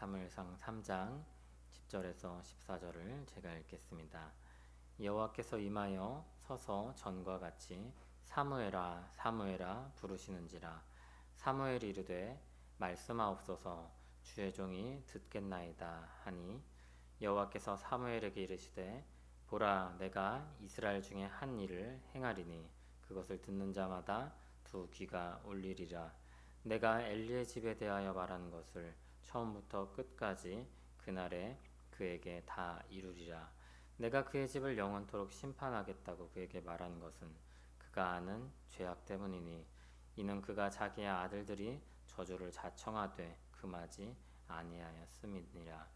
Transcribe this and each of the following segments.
사무엘상 3장 10절에서 14절을 제가 읽겠습니다. 여호와께서 임하여 서서 전과 같이 사무엘아 사무엘아 부르시는지라. 사무엘이 이르되 말씀하옵소서. 주의 종이 듣겠나이다 하니 여호와께서 사무엘에게 이르시되 보라 내가 이스라엘 중에 한 일을 행하리니 그것을 듣는 자마다 두 귀가 울리리라. 내가 엘리의 집에 대하여 말한 것을 처음부터 끝까지 그날에 그에게 다 이루리라. 내가 그의 집을 영원토록 심판하겠다고 그에게 말한 것은 그가 아는 죄악 때문이니 이는 그가 자기의 아들들이 저주를 자청하되 금하지 아니하였음이니라.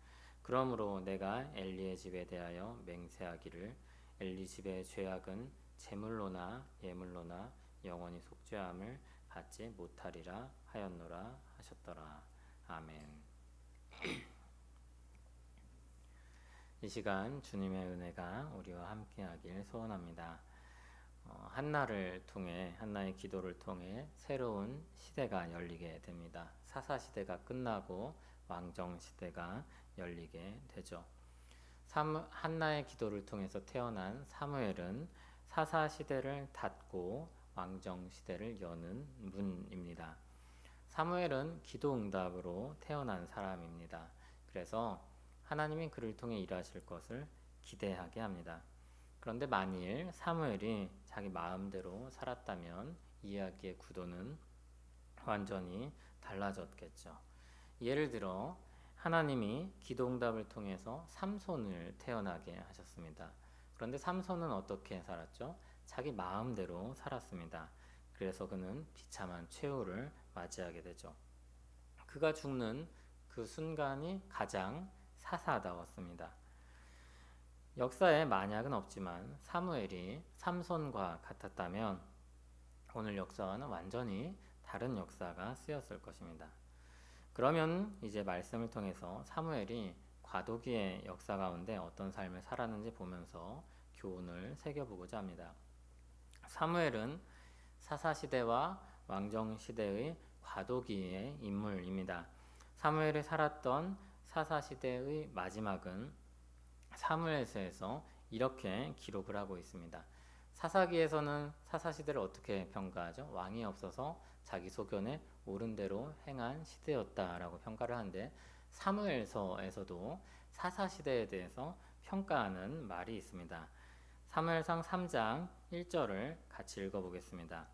그러므로 내가 엘리의 집에 대하여 맹세하기를 엘리 집의 죄악은 제물로나 예물로나 영원히 속죄함을 받지 못하리라 하였노라 하셨더라. 아멘. 이 시간 주님의 은혜가 우리와 함께하길 소원합니다. 어, 한나를 통해 한나의 기도를 통해 새로운 시대가 열리게 됩니다. 사사 시대가 끝나고 왕정 시대가 열리게 되죠. 사무, 한나의 기도를 통해서 태어난 사무엘은 사사 시대를 닫고 왕정 시대를 여는 문입니다. 사무엘은 기도 응답으로 태어난 사람입니다. 그래서 하나님이 그를 통해 일하실 것을 기대하게 합니다. 그런데 만일 사무엘이 자기 마음대로 살았다면 이야기의 구도는 완전히 달라졌겠죠. 예를 들어 하나님이 기도응답을 통해서 삼손을 태어나게 하셨습니다. 그런데 삼손은 어떻게 살았죠? 자기 마음대로 살았습니다. 그래서 그는 비참한 최후를 맞이하게 되죠. 그가 죽는 그 순간이 가장 사사다웠습니다. 역사에 만약은 없지만 사무엘이 삼손과 같았다면 오늘 역사와는 완전히 다른 역사가 쓰였을 것입니다. 그러면 이제 말씀을 통해서 사무엘이 과도기의 역사 가운데 어떤 삶을 살았는지 보면서 교훈을 새겨보고자 합니다. 사무엘은 사사시대와 왕정시대의 과도기의 인물입니다. 사무엘이 살았던 사사시대의 마지막은 사무엘서에서 이렇게 기록을 하고 있습니다. 사사기에서는 사사시대를 어떻게 평가하죠? 왕이 없어서 자기 소견에 옳은 대로 행한 시대였다라고 평가를 하는데 사무엘서에서도 사사시대에 대해서 평가하는 말이 있습니다. 사무엘상 3장 1절을 같이 읽어보겠습니다.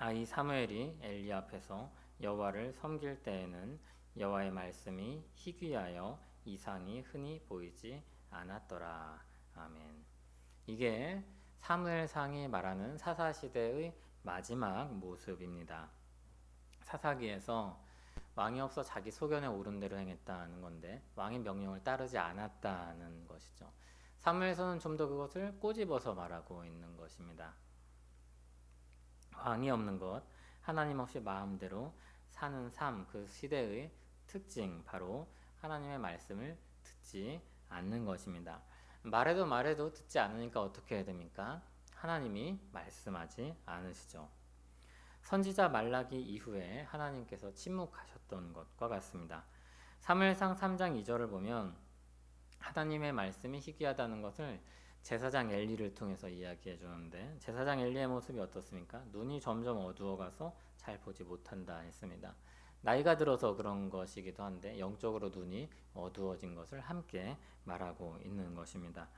아이 사무엘이 엘리 앞에서 여호와를 섬길 때에는 여호와의 말씀이 희귀하여 이상이 흔히 보이지 않았더라. 아멘. 이게 사무엘상이 말하는 사사 시대의 마지막 모습입니다. 사사기에서 왕이 없어 자기 소견에 옳은 대로 행했다는 건데 왕의 명령을 따르지 않았다는 것이죠. 사무엘서는 좀 더 그것을 꼬집어서 말하고 있는 것입니다. 왕이 없는 것, 하나님 없이 마음대로 사는 삶, 그 시대의 특징, 바로 하나님의 말씀을 듣지 않는 것입니다. 말해도 말해도 듣지 않으니까 어떻게 해야 됩니까? 하나님이 말씀하지 않으시죠. 선지자 말라기 이후에 하나님께서 침묵하셨던 것과 같습니다. 사무엘상 3장 2절을 보면 하나님의 말씀이 희귀하다는 것을 제사장 엘리를 통해서 이야기해 주는데 제사장 엘리의 모습이 어떻습니까? 눈이 점점 어두워가서 잘 보지 못한다 했습니다. 나이가 들어서 그런 것이기도 한데 영적으로 눈이 어두워진 것을 함께 말하고 있는 것입니다.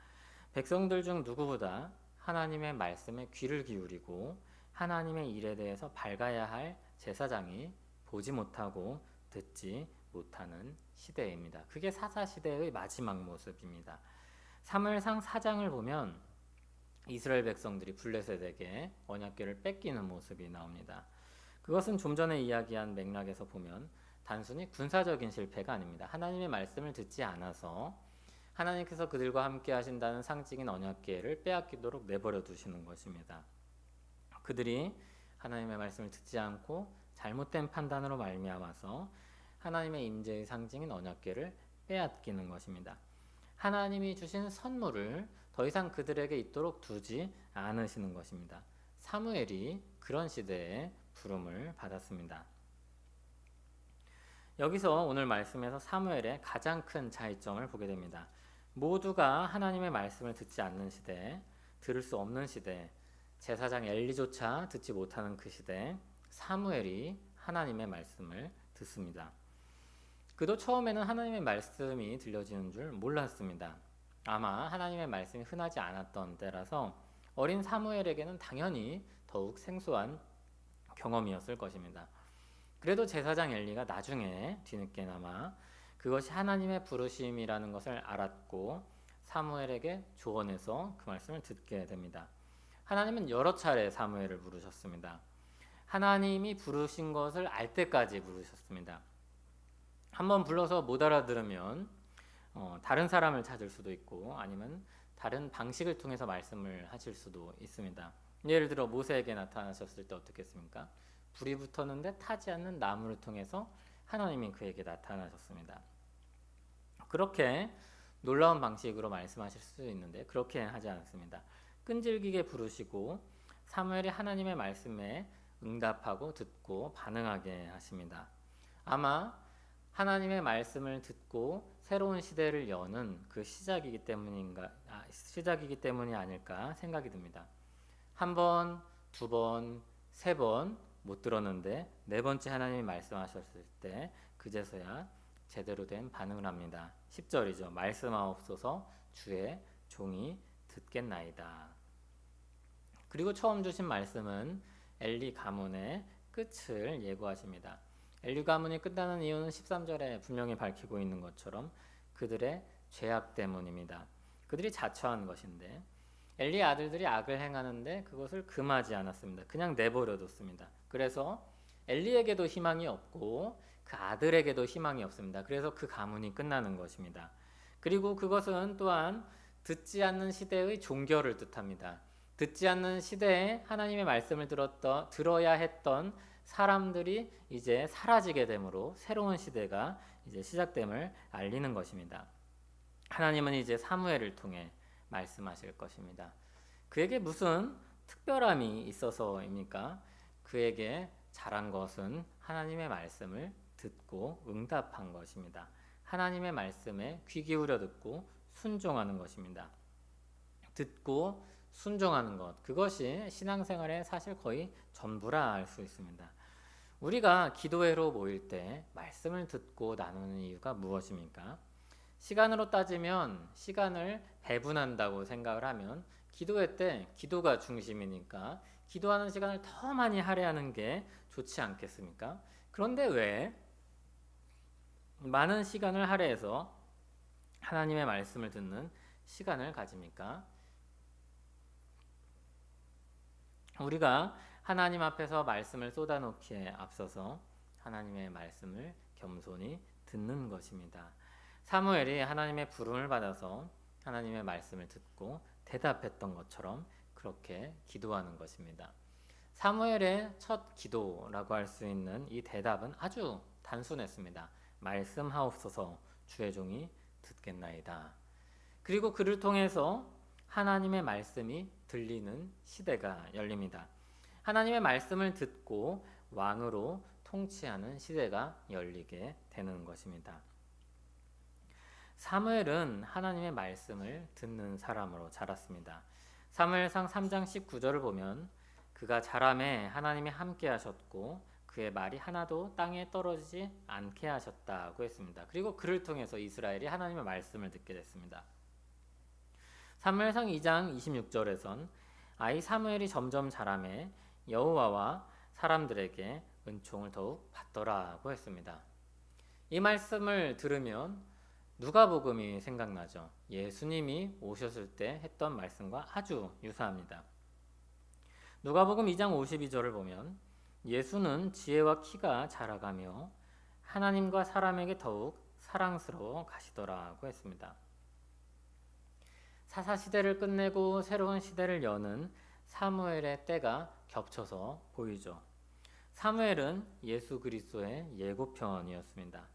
백성들 중 누구보다 하나님의 말씀에 귀를 기울이고 하나님의 일에 대해서 밝아야 할 제사장이 보지 못하고 듣지 못하는 시대입니다. 그게 사사 시대의 마지막 모습입니다. 사무엘상 4장을 보면 이스라엘 백성들이 블레셋에게 언약궤를 뺏기는 모습이 나옵니다. 그것은 좀 전에 이야기한 맥락에서 보면 단순히 군사적인 실패가 아닙니다. 하나님의 말씀을 듣지 않아서 하나님께서 그들과 함께 하신다는 상징인 언약궤를 빼앗기도록 내버려 두시는 것입니다. 그들이 하나님의 말씀을 듣지 않고 잘못된 판단으로 말미암아서 하나님의 임재의 상징인 언약궤를 빼앗기는 것입니다. 하나님이 주신 선물을 더 이상 그들에게 있도록 두지 않으시는 것입니다. 사무엘이 그런 시대에 부름을 받았습니다. 여기서 오늘 말씀에서 사무엘의 가장 큰 차이점을 보게 됩니다. 모두가 하나님의 말씀을 듣지 않는 시대, 들을 수 없는 시대, 제사장 엘리조차 듣지 못하는 그 시대, 사무엘이 하나님의 말씀을 듣습니다. 그도 처음에는 하나님의 말씀이 들려지는 줄 몰랐습니다. 아마 하나님의 말씀이 흔하지 않았던 때라서 어린 사무엘에게는 당연히 더욱 생소한 경험이었을 것입니다. 그래도 제사장 엘리가 나중에 뒤늦게나마 그것이 하나님의 부르심이라는 것을 알았고 사무엘에게 조언해서 그 말씀을 듣게 됩니다. 하나님은 여러 차례 사무엘을 부르셨습니다. 하나님이 부르신 것을 알 때까지 부르셨습니다. 한번 불러서 못 알아들으면 어, 다른 사람을 찾을 수도 있고 아니면 다른 방식을 통해서 말씀을 하실 수도 있습니다. 예를 들어 모세에게 나타나셨을 때 어떻겠습니까? 불이 붙었는데 타지 않는 나무를 통해서 하나님이 그에게 나타나셨습니다. 그렇게 놀라운 방식으로 말씀하실 수 있는데 그렇게 하지 않습니다. 끈질기게 부르시고 사무엘이 하나님의 말씀에 응답하고 듣고 반응하게 하십니다. 아마 하나님의 말씀을 듣고 새로운 시대를 여는 그 시작이기 때문인가 아, 시작이기 때문이 아닐까 생각이 듭니다. 한 번, 두 번, 세 번 못 들었는데 네 번째 하나님이 말씀하셨을 때 그제서야 제대로 된 반응을 합니다. 10절이죠. 말씀하옵소서 주의 종이 듣겠나이다. 그리고 처음 주신 말씀은 엘리 가문의 끝을 예고하십니다. 엘리 가문이 끝나는 이유는 13절에 분명히 밝히고 있는 것처럼 그들의 죄악 때문입니다. 그들이 자처한 것인데 엘리 아들들이 악을 행하는데 그것을 금하지 않았습니다. 그냥 내버려뒀습니다. 그래서 엘리에게도 희망이 없고 그 아들에게도 희망이 없습니다. 그래서 그 가문이 끝나는 것입니다. 그리고 그것은 또한 듣지 않는 시대의 종결을 뜻합니다. 듣지 않는 시대에 하나님의 말씀을 들었던 들어야 했던 사람들이 이제 사라지게 되므로 새로운 시대가 이제 시작됨을 알리는 것입니다. 하나님은 이제 사무엘을 통해 말씀하실 것입니다. 그에게 무슨 특별함이 있어서입니까? 그에게 잘한 것은 하나님의 말씀을 듣고 응답한 것입니다. 하나님의 말씀에 귀 기울여 듣고 순종하는 것입니다. 듣고 순종하는 것 그것이 신앙생활의 사실 거의 전부라 할수 있습니다. 우리가 기도회로 모일 때 말씀을 듣고 나누는 이유가 무엇입니까? 시간으로 따지면 시간을 배분한다고 생각을 하면 기도회 때 기도가 중심이니까 기도하는 시간을 더 많이 할애하는 게 좋지 않겠습니까? 그런데 왜 많은 시간을 할애해서 하나님의 말씀을 듣는 시간을 가집니까? 우리가 하나님 앞에서 말씀을 쏟아놓기에 앞서서 하나님의 말씀을 겸손히 듣는 것입니다. 사무엘이 하나님의 부름을 받아서 하나님의 말씀을 듣고 대답했던 것처럼 그렇게 기도하는 것입니다. 사무엘의 첫 기도라고 할 수 있는 이 대답은 아주 단순했습니다. 말씀하옵소서 주의 종이 듣겠나이다. 그리고 그를 통해서 하나님의 말씀이 들리는 시대가 열립니다. 하나님의 말씀을 듣고 왕으로 통치하는 시대가 열리게 되는 것입니다. 사무엘은 하나님의 말씀을 듣는 사람으로 자랐습니다. 사무엘상 3장 19절을 보면 그가 자람에 하나님이 함께 하셨고 그의 말이 하나도 땅에 떨어지지 않게 하셨다고 했습니다. 그리고 그를 통해서 이스라엘이 하나님의 말씀을 듣게 됐습니다. 사무엘상 2장 26절에선 아이 사무엘이 점점 자라매 여호와와 사람들에게 은총을 더욱 받더라고 했습니다. 이 말씀을 들으면 누가복음이 생각나죠. 예수님이 오셨을 때 했던 말씀과 아주 유사합니다. 누가복음 2장 52절을 보면 예수는 지혜와 키가 자라가며 하나님과 사람에게 더욱 사랑스러워 가시더라고 했습니다. 사사 시대를 끝내고 새로운 시대를 여는 사무엘의 때가 겹쳐서 보이죠. 사무엘은 예수 그리스도의 예고편이었습니다.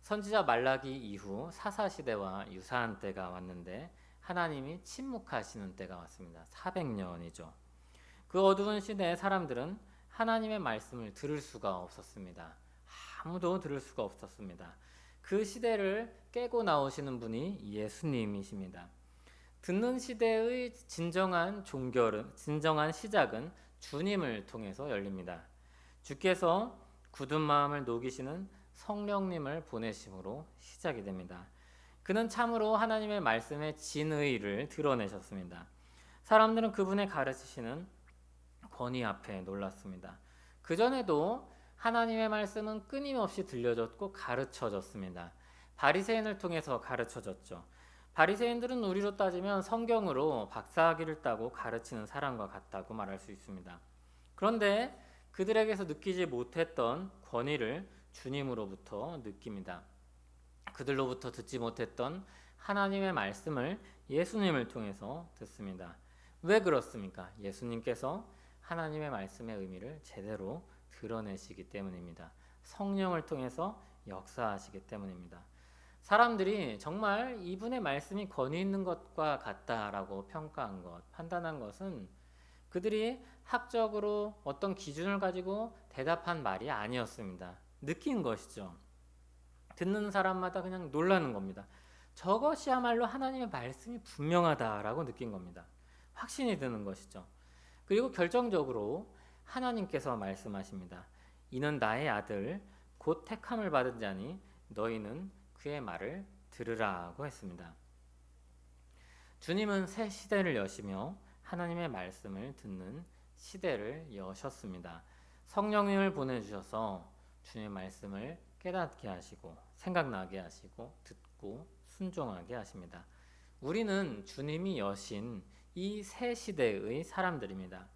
선지자 말라기 이후 사사 시대와 유사한 때가 왔는데 하나님이 침묵하시는 때가 왔습니다. 400년이죠. 그 어두운 시대의 사람들은 하나님의 말씀을 들을 수가 없었습니다. 아무도 들을 수가 없었습니다. 그 시대를 깨고 나오시는 분이 예수님이십니다. 듣는 시대의 진정한 종결은 진정한 시작은 주님을 통해서 열립니다. 주께서 굳은 마음을 녹이시는 성령님을 보내심으로 시작이 됩니다. 그는 참으로 하나님의 말씀의 진의를 드러내셨습니다. 사람들은 그분의 가르치시는 권위 앞에 놀랐습니다. 그 전에도 하나님의 말씀은 끊임없이 들려졌고 가르쳐졌습니다. 바리새인을 통해서 가르쳐졌죠. 바리새인들은 우리로 따지면 성경으로 박사학위를 따고 가르치는 사람과 같다고 말할 수 있습니다. 그런데 그들에게서 느끼지 못했던 권위를 주님으로부터 느낍니다. 그들로부터 듣지 못했던 하나님의 말씀을 예수님을 통해서 듣습니다. 왜 그렇습니까? 예수님께서 하나님의 말씀의 의미를 제대로 드러내시기 때문입니다. 성령을 통해서 역사하시기 때문입니다. 사람들이 정말 이분의 말씀이 권위 있는 것과 같다라고 평가한 것, 판단한 것은 그들이 학적으로 어떤 기준을 가지고 대답한 말이 아니었습니다. 느낀 것이죠. 듣는 사람마다 그냥 놀라는 겁니다. 저것이야말로 하나님의 말씀이 분명하다라고 느낀 겁니다. 확신이 드는 것이죠. 그리고 결정적으로 하나님께서 말씀하십니다. 이는 나의 아들 곧 택함을 받은 자니 너희는 그의 말을 들으라고 했습니다. 주님은 새 시대를 여시며 하나님의 말씀을 듣는 시대를 여셨습니다. 성령님을 보내주셔서 주님의 말씀을 깨닫게 하시고 생각나게 하시고 듣고 순종하게 하십니다. 우리는 주님이 여신 이 새 시대의 사람들입니다.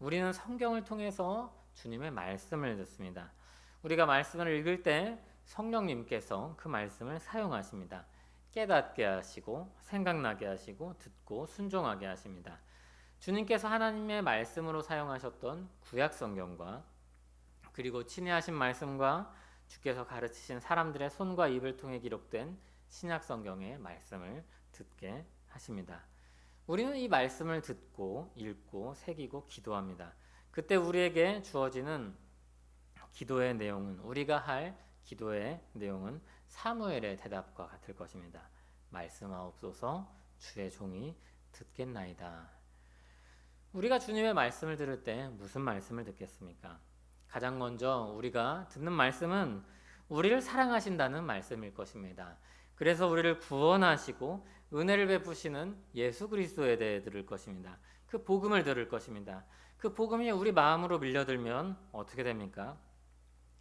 우리는 성경을 통해서 주님의 말씀을 듣습니다. 우리가 말씀을 읽을 때 성령님께서 그 말씀을 사용하십니다. 깨닫게 하시고 생각나게 하시고 듣고 순종하게 하십니다. 주님께서 하나님의 말씀으로 사용하셨던 구약 성경과 그리고 친애하신 말씀과 주께서 가르치신 사람들의 손과 입을 통해 기록된 신약 성경의 말씀을 듣게 하십니다. 우리는 이 말씀을 듣고 읽고 새기고 기도합니다. 그때 우리에게 주어지는 기도의 내용은 우리가 할 기도의 내용은 사무엘의 대답과 같을 것입니다. 말씀하옵소서 주의 종이 듣겠나이다. 우리가 주님의 말씀을 들을 때 무슨 말씀을 듣겠습니까? 가장 먼저 우리가 듣는 말씀은 우리를 사랑하신다는 말씀일 것입니다. 그래서 우리를 구원하시고 은혜를 베푸시는 예수 그리스도에 대해 들을 것입니다. 그 복음을 들을 것입니다. 그 복음이 우리 마음으로 밀려들면 어떻게 됩니까?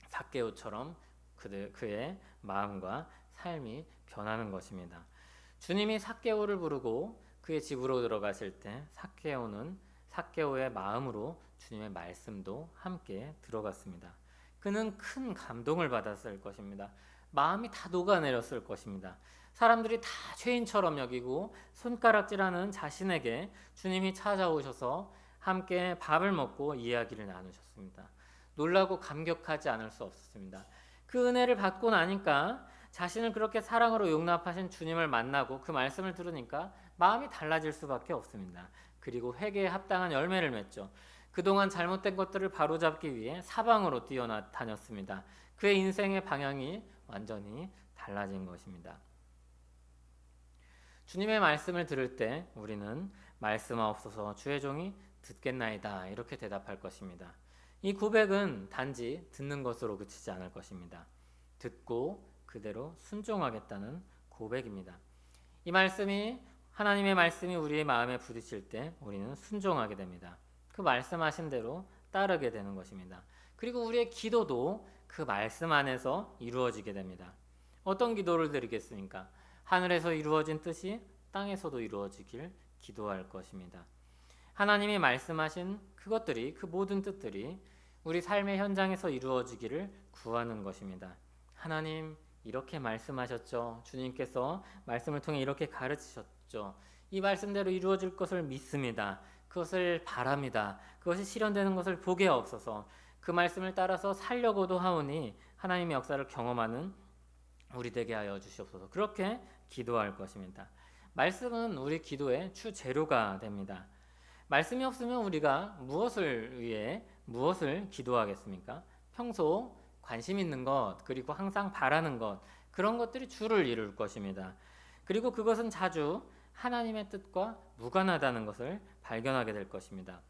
사개오처럼 그들 그의 마음과 삶이 변하는 것입니다. 주님이 사개오를 부르고 그의 집으로 들어가실 때 사개오는 사개오의 마음으로 주님의 말씀도 함께 들어갔습니다. 그는 큰 감동을 받았을 것입니다. 마음이 다 녹아내렸을 것입니다. 사람들이 다 죄인처럼 여기고 손가락질하는 자신에게 주님이 찾아오셔서 함께 밥을 먹고 이야기를 나누셨습니다. 놀라고 감격하지 않을 수 없었습니다. 그 은혜를 받고 나니까 자신을 그렇게 사랑으로 용납하신 주님을 만나고 그 말씀을 들으니까 마음이 달라질 수밖에 없습니다. 그리고 회개에 합당한 열매를 맺죠. 그동안 잘못된 것들을 바로잡기 위해 사방으로 뛰어다녔습니다. 그의 인생의 방향이 완전히 달라진 것입니다. 주님의 말씀을 들을 때 우리는 말씀하옵소서 주의 종이 듣겠나이다 이렇게 대답할 것입니다. 이 고백은 단지 듣는 것으로 그치지 않을 것입니다. 듣고 그대로 순종하겠다는 고백입니다. 이 말씀이 하나님의 말씀이 우리의 마음에 부딪힐 때 우리는 순종하게 됩니다. 그 말씀하신 대로 따르게 되는 것입니다. 그리고 우리의 기도도 그 말씀 안에서 이루어지게 됩니다. 어떤 기도를 드리겠습니까? 하늘에서 이루어진 뜻이 땅에서도 이루어지길 기도할 것입니다. 하나님이 말씀하신 그것들이 그 모든 뜻들이 우리 삶의 현장에서 이루어지기를 구하는 것입니다. 하나님 이렇게 말씀하셨죠. 주님께서 말씀을 통해 이렇게 가르치셨죠. 이 말씀대로 이루어질 것을 믿습니다. 그것을 바랍니다. 그것이 실현되는 것을 보게 없어서 그 말씀을 따라서 살려고도 하오니 하나님의 역사를 경험하는 우리 되게 하여 주시옵소서. 그렇게 기도할 것입니다. 말씀은 우리 기도의 주재료가 됩니다. 말씀이 없으면 우리가 무엇을 위해 무엇을 기도하겠습니까? 평소 관심 있는 것, 그리고 항상 바라는 것, 그런 것들이 주를 이룰 것입니다. 그리고 그것은 자주 하나님의 뜻과 무관하다는 것을 발견하게 될 것입니다.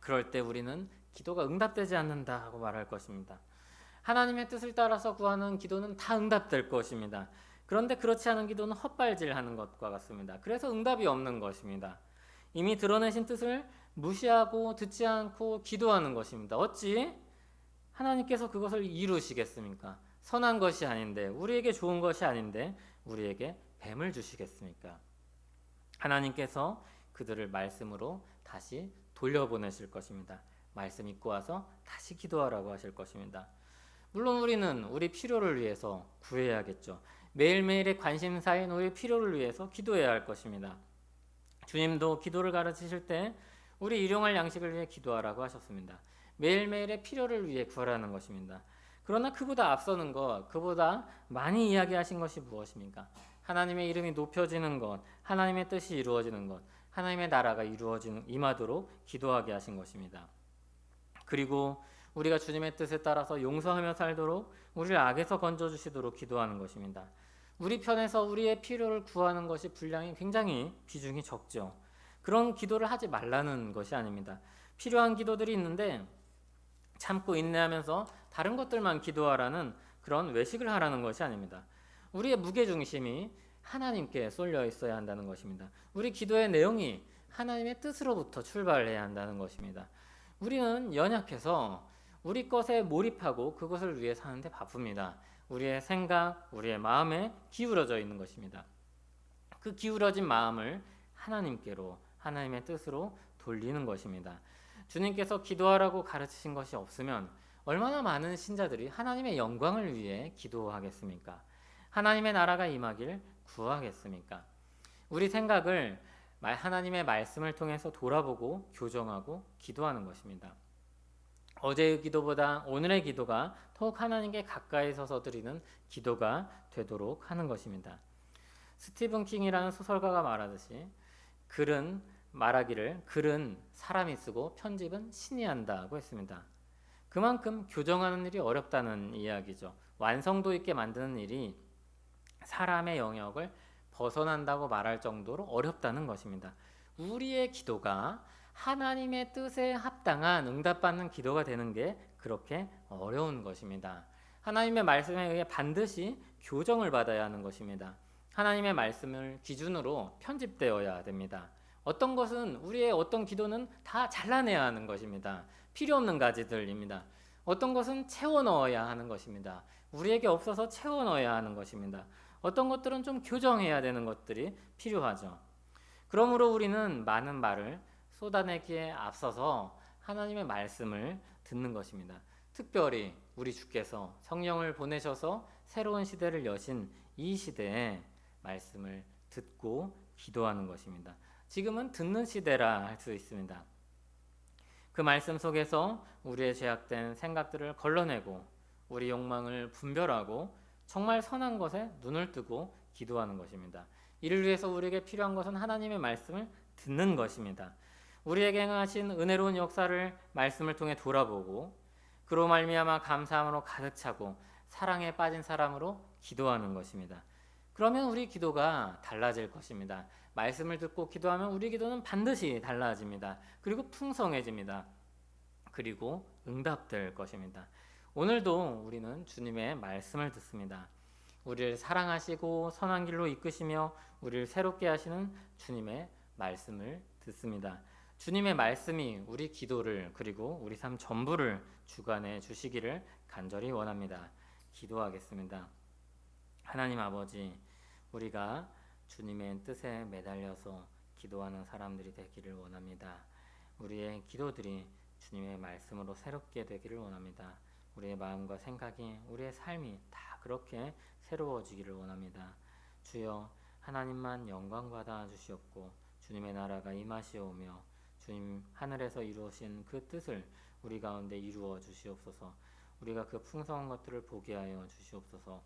그럴 때 우리는 기도가 응답되지 않는다 하고 말할 것입니다. 하나님의 뜻을 따라서 구하는 기도는 다 응답될 것입니다. 그런데 그렇지 않은 기도는 헛발질하는 것과 같습니다. 그래서 응답이 없는 것입니다. 이미 드러내신 뜻을 무시하고 듣지 않고 기도하는 것입니다. 어찌 하나님께서 그것을 이루시겠습니까? 선한 것이 아닌데 우리에게 좋은 것이 아닌데 우리에게 뱀을 주시겠습니까? 하나님께서 그들을 말씀으로 다시 돌려보내실 것입니다. 말씀 읽고 와서 다시 기도하라고 하실 것입니다. 물론 우리는 우리 필요를 위해서 구해야겠죠. 매일매일의 관심사인 우리 필요를 위해서 기도해야 할 것입니다. 주님도 기도를 가르치실 때 우리 일용할 양식을 위해 기도하라고 하셨습니다. 매일매일의 필요를 위해 구하라는 것입니다. 그러나 그보다 앞서는 것, 그보다 많이 이야기하신 것이 무엇입니까? 하나님의 이름이 높여지는 것, 하나님의 뜻이 이루어지는 것, 하나님의 나라가 이루어지는 임하도록 기도하게 하신 것입니다. 그리고 우리가 주님의 뜻에 따라서 용서하며 살도록 우리를 악에서 건져 주시도록 기도하는 것입니다. 우리 편에서 우리의 필요를 구하는 것이 분량이 굉장히 비중이 적죠. 그런 기도를 하지 말라는 것이 아닙니다. 필요한 기도들이 있는데 참고 인내하면서 다른 것들만 기도하라는 그런 외식을 하라는 것이 아닙니다. 우리의 무게 중심이 하나님께 쏠려 있어야 한다는 것입니다. 우리 기도의 내용이 하나님의 뜻으로부터 출발해야 한다는 것입니다. 우리는 연약해서 우리 것에 몰입하고 그것을 위해 사는데 바쁩니다. 우리의 생각, 우리의 마음에 기울어져 있는 것입니다. 그 기울어진 마음을 하나님께로 하나님의 뜻으로 돌리는 것입니다. 주님께서 기도하라고 가르치신 것이 없으면 얼마나 많은 신자들이 하나님의 영광을 위해 기도하겠습니까? 하나님의 나라가 임하길 구하겠습니까? 우리 생각을 하나님의 말씀을 통해서 돌아보고 교정하고 기도하는 것입니다. 어제의 기도보다 오늘의 기도가 더욱 하나님께 가까이 서서 드리는 기도가 되도록 하는 것입니다. 스티븐 킹이라는 소설가가 말하듯이 글은 말하기를 글은 사람이 쓰고 편집은 신이 한다고 했습니다. 그만큼 교정하는 일이 어렵다는 이야기죠. 완성도 있게 만드는 일이 사람의 영역을 벗어난다고 말할 정도로 어렵다는 것입니다. 우리의 기도가 하나님의 뜻에 합당한 응답받는 기도가 되는 게 그렇게 어려운 것입니다. 하나님의 말씀에 의해 반드시 교정을 받아야 하는 것입니다. 하나님의 말씀을 기준으로 편집되어야 됩니다. 어떤 것은 우리의 어떤 기도는 다 잘라내야 하는 것입니다. 필요 없는 가지들입니다. 어떤 것은 채워 넣어야 하는 것입니다. 우리에게 없어서 채워 넣어야 하는 것입니다. 어떤 것들은 좀 교정해야 되는 것들이 필요하죠. 그러므로 우리는 많은 말을 쏟아내기에 앞서서 하나님의 말씀을 듣는 것입니다. 특별히 우리 주께서 성령을 보내셔서 새로운 시대를 여신 이 시대에 말씀을 듣고 기도하는 것입니다. 지금은 듣는 시대라 할 수 있습니다. 그 말씀 속에서 우리의 죄악된 생각들을 걸러내고 우리 욕망을 분별하고 정말 선한 것에 눈을 뜨고 기도하는 것입니다. 이를 위해서 우리에게 필요한 것은 하나님의 말씀을 듣는 것입니다. 우리에게 행하신 은혜로운 역사를 말씀을 통해 돌아보고 그로 말미암아 감사함으로 가득 차고 사랑에 빠진 사람으로 기도하는 것입니다. 그러면 우리 기도가 달라질 것입니다. 말씀을 듣고 기도하면 우리 기도는 반드시 달라집니다. 그리고 풍성해집니다. 그리고 응답될 것입니다. 오늘도 우리는 주님의 말씀을 듣습니다. 우리를 사랑하시고 선한 길로 이끄시며 우리를 새롭게 하시는 주님의 말씀을 듣습니다. 주님의 말씀이 우리 기도를 그리고 우리 삶 전부를 주관해 주시기를 간절히 원합니다. 기도하겠습니다. 하나님 아버지, 우리가 주님의 뜻에 매달려서 기도하는 사람들이 되기를 원합니다. 우리의 기도들이 주님의 말씀으로 새롭게 되기를 원합니다. 우리의 마음과 생각이 우리의 삶이 다 그렇게 새로워지기를 원합니다. 주여 하나님만 영광 받아 주시옵고 주님의 나라가 임하시오며 주님 하늘에서 이루어진 그 뜻을 우리 가운데 이루어 주시옵소서. 우리가 그 풍성한 것들을 보게 하여 주시옵소서.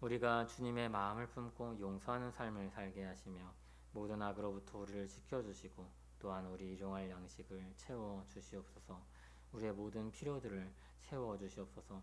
우리가 주님의 마음을 품고 용서하는 삶을 살게 하시며 모든 악으로부터 우리를 지켜주시고 또한 우리 일용할 양식을 채워 주시옵소서. 우리의 모든 필요들을 채워 주시옵소서.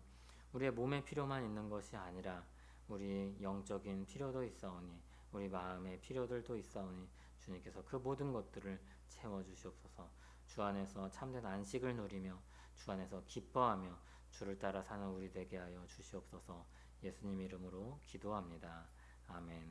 우리의 몸의 필요만 있는 것이 아니라 우리 영적인 필요도 있사오니 우리 마음의 필요들도 있사오니 주님께서 그 모든 것들을 채워 주시옵소서. 주 안에서 참된 안식을 누리며 주 안에서 기뻐하며 주를 따라 사는 우리 되게 하여 주시옵소서. 예수님 이름으로 기도합니다. 아멘.